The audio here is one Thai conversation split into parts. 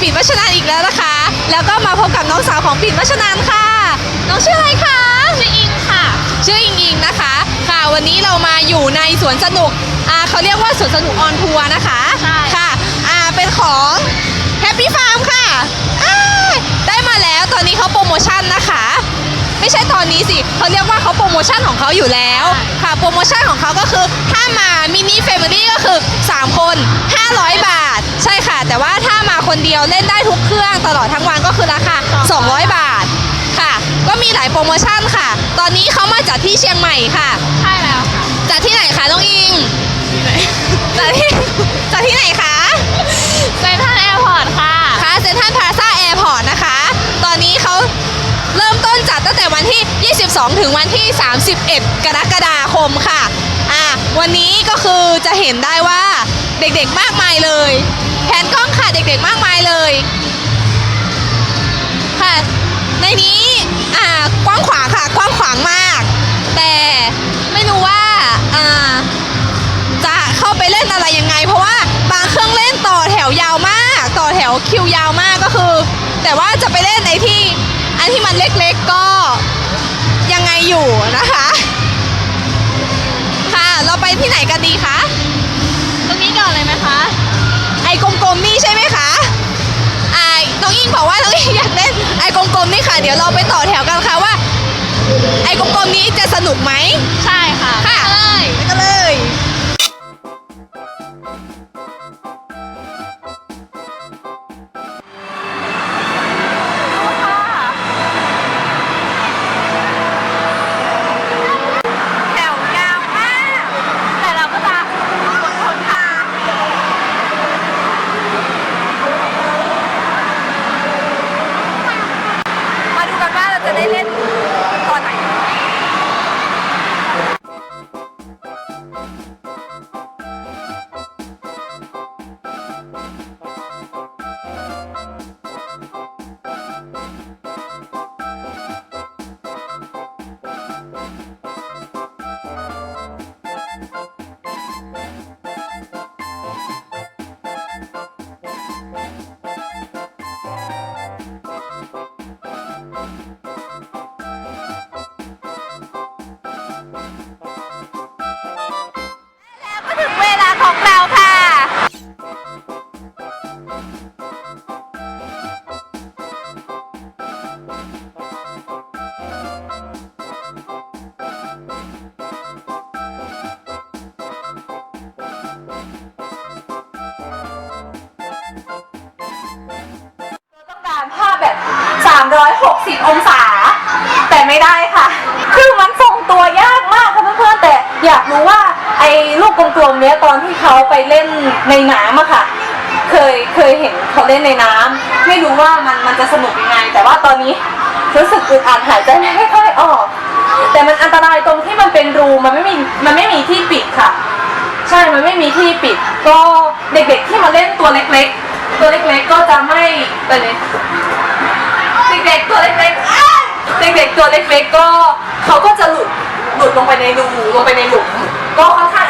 ปิ่นวัชนันอีกแล้วนะคะ แล้วก็มาพบกับน้องสาวของปิ่นวัชนันค่ะ น้องชื่ออะไรคะชื่ออิงค่ะ ชื่ออิงอิงนะคะ ค่ะวันนี้เรามาอยู่ในสวนสนุกอ่าเขาเรียกว่าสวนสนุกออนทัวร์นะคะใช่ค่ะอ่าเป็นของแฮปปี้ฟาร์มค่ะอ่า ไม่ใช่ตอนนี้สิเขาเรียกว่าเขาโปรโมชั่นของเขาอยู่แล้วค่ะโปรโมชั่นของเขาก็คือถ้ามามินิเฟมิลี่ก็คือ 3 คน 500 บาท ใช่ค่ะ แต่ว่าถ้ามาคนเดียวเล่นได้ทุกเครื่องตลอดทั้งวันก็คือราคา 200 บาทค่ะ ก็มีหลายโปรโมชั่นค่ะ ตอนนี้เขามาจัดที่เชียงใหม่ค่ะใช่แล้วค่ะจัดที่ไหนคะน้องอิงจัดที่จัดที่ไหนคะเซนทรั งแต่วันที่ 22 ถึงวันที่ 31 กรกฎาคมค่ะอะ วันนี้ก็คือจะเห็นได้ว่าเด็กๆมากมายเลยแผนกล้องค่ะเด็กๆมากมายเลย ค่ะ ในนี้อ่ากว้างขวางค่ะกว้างขวางมาก แต่ไม่รู้ว่าอ่าจะเข้าไปเล่นอะไรยังไง เพราะว่าบางเครื่องเล่นต่อแถวยาวมาก ต่อแถวคิวยาวมากก็คือ แต่ว่าจะไปเล่นในที่ กลมๆนี่ค่ะ เดี๋ยวเราไปต่อแถวกันค่ะว่า ไอ้กลมๆนี้จะสนุกไหมใช่ค่ะ ค่ะ 360 องศา แต่ไม่ได้ค่ะ คือมันทรงตัวยากมากค่ะเพื่อนๆแต่อยากรู้ว่าไอ้ลูกกลมๆเนี้ยตอนที่เขาไปเล่นในน้ำอะค่ะ เคยเคยเห็นเขาเล่นในน้ำไม่รู้ว่ามันมันจะสนุกยังไง แต่ว่าตอนนี้รู้สึกอึดอัดหายใจไม่ค่อยออก แต่มันอันตรายตรงที่มันเป็นรูมันไม่มีมันไม่มีที่ปิดค่ะ ใช่มันไม่มีที่ปิด ก็เด็กๆที่มาเล่นตัวเล็ก ๆ ตัวเล็กๆก็จะไม่เป็นไง เด็กๆตัวเล็กๆอ้ายเด็กๆตัวเล็กๆก็เขาก็จะหลุดหลุดลงไปในรูลงไปในหลุมก็ค่อนข้าง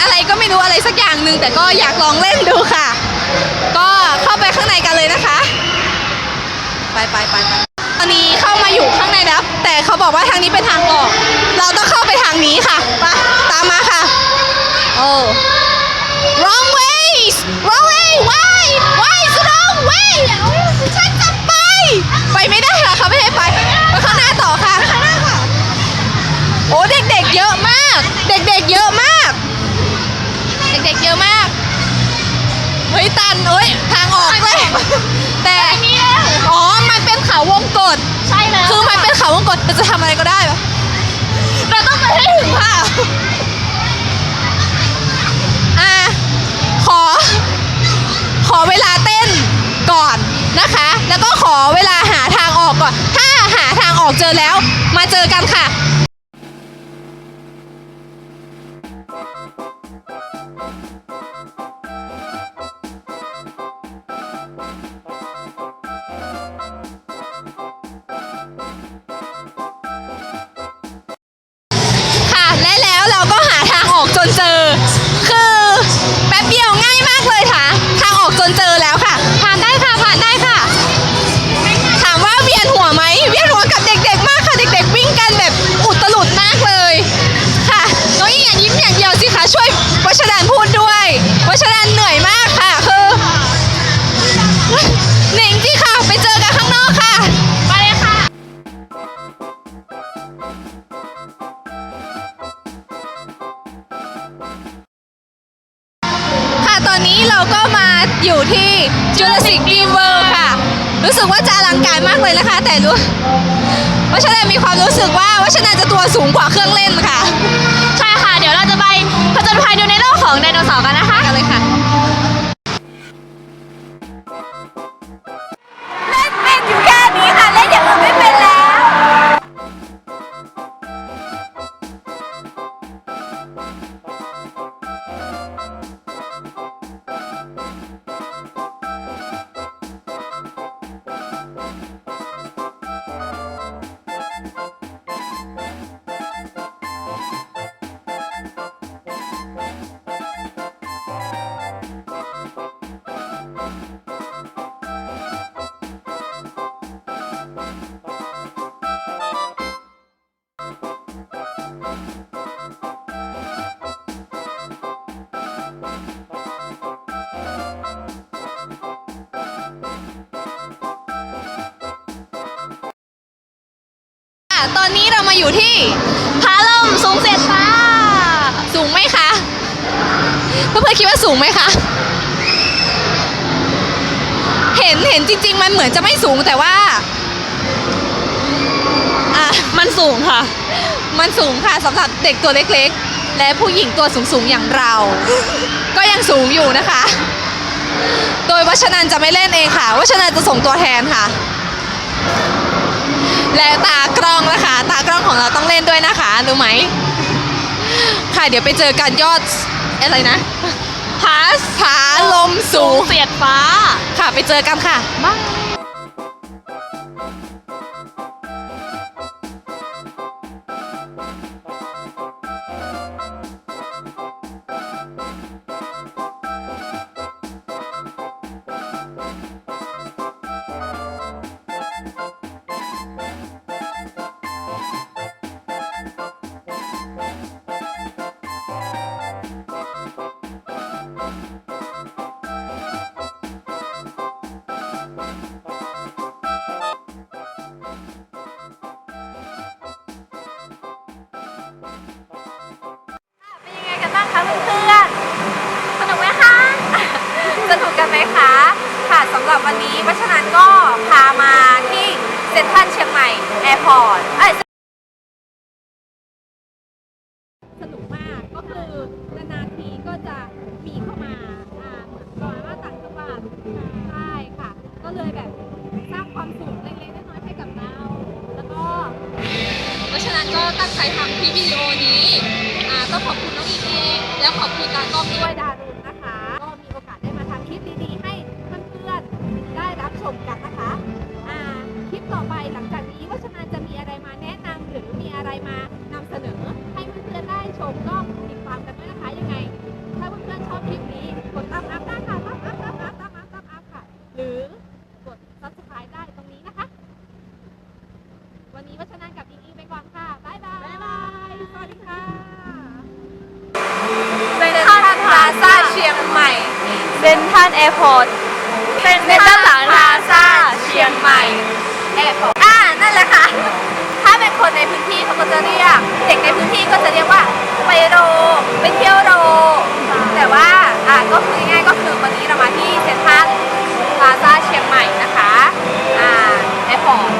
อะไรก็ไม่รู้อะไรสักอย่างหนึ่งแต่ก็อยากลองเล่นดูค่ะ ก็เข้าไปข้างในกันเลยนะคะ ไปไปไปไปตอนนี้เข้ามาอยู่ข้างในแล้ว แต่เขาบอกว่าทางนี้เป็นทางออก เราต้องเข้าไปทางนี้ค่ะ ยอะมาก เฮ้ยตันเอ้ยทางออกเลย แต่อ๋อ มันเป็นเขาวงกตใช่แล้วคือมันเป็นเขาวงกตเราจะทำอะไรก็ได้ปะเราต้องไปให้ถึงค่ะอะ ขอ ขอเวลาเต้นก่อนนะคะ แล้วก็ขอเวลาหาทางออกก่อน ถ้าหาทางออกเจอแล้ว มาเจอกันค่ะค่ะ เลยนะคะ แต่รู้วัชนามีความรู้สึกว่าวัชนาจะตัวสูงกว่าเครื่องเล่นค่ะ ใช่ค่ะ เดี๋ยวเราจะไปผจญภัยดูในโลกของไดโนเสาร์กันนะคะกันเลยค่ะ ตอนนี้เรามาอยู่ที่พาลมสูงเสียดฟ้าสูงไหมคะ เพื่อนๆคิดว่าสูงไหมคะ เห็นเห็นจริง ๆ มันเหมือนจะไม่สูงแต่ว่า อะ มันสูงค่ะ มันสูงค่ะสำหรับเด็กตัวเล็กๆ และผู้หญิงตัวสูงๆอย่างเรา ก็ยังสูงอยู่นะคะ โดยวัชนันจะไม่เล่นเองค่ะ วัชนันจะส่งตัวแทนค่ะ และตากล้องนะคะตากล้องของเราต้องเล่นด้วยนะคะรู้ไหมค่ะเดี๋ยวไปเจอกันยอดอะไรนะผาผาลมสูงเสียดฟ้า ค่ะไปเจอกันค่ะบ๊าย บ้างคะเพื่อนๆ สนุกไหมคะ สนุกกันไหมคะ ค่ะสำหรับวันนี้วัชนันก็พามาที่เซ็นทรัลเชียงใหม่แอร์พอร์ตสนุกมากก็คือนานๆทีก็จะมีเข้ามาอ่าเหมือนก่อนว่าต่างจังหวัดใช่ค่ะ ก็เลยแบบสร้างความสุขเล็กๆน้อยๆให้กับเรา แล้วก็เพราะฉะนั้นก็ตั้งใจทำคลิปวิดีโอนี้ ต้องขอบคุณน้องอีกเองแล้วขอบคุณตากล้องด้วยดารุณนะ ทรันแอร์พอร์ตเซ็นทรัลพลาซาเชียงใหม่แอร์พอร์ตอ่านั่นแหละค่ะ ถ้าเป็นคนในพื้นที่เขาก็จะเรียก เด็กในพื้นที่ก็จะเรียกว่าไปโร ไปเที่ยวโร แต่ว่าอ่าก็คือง่ายก็คือวันนี้เรามาที่เซ็นทรัลพาซาเชียงใหม่นะคะ อ่าแอร์พอร์ต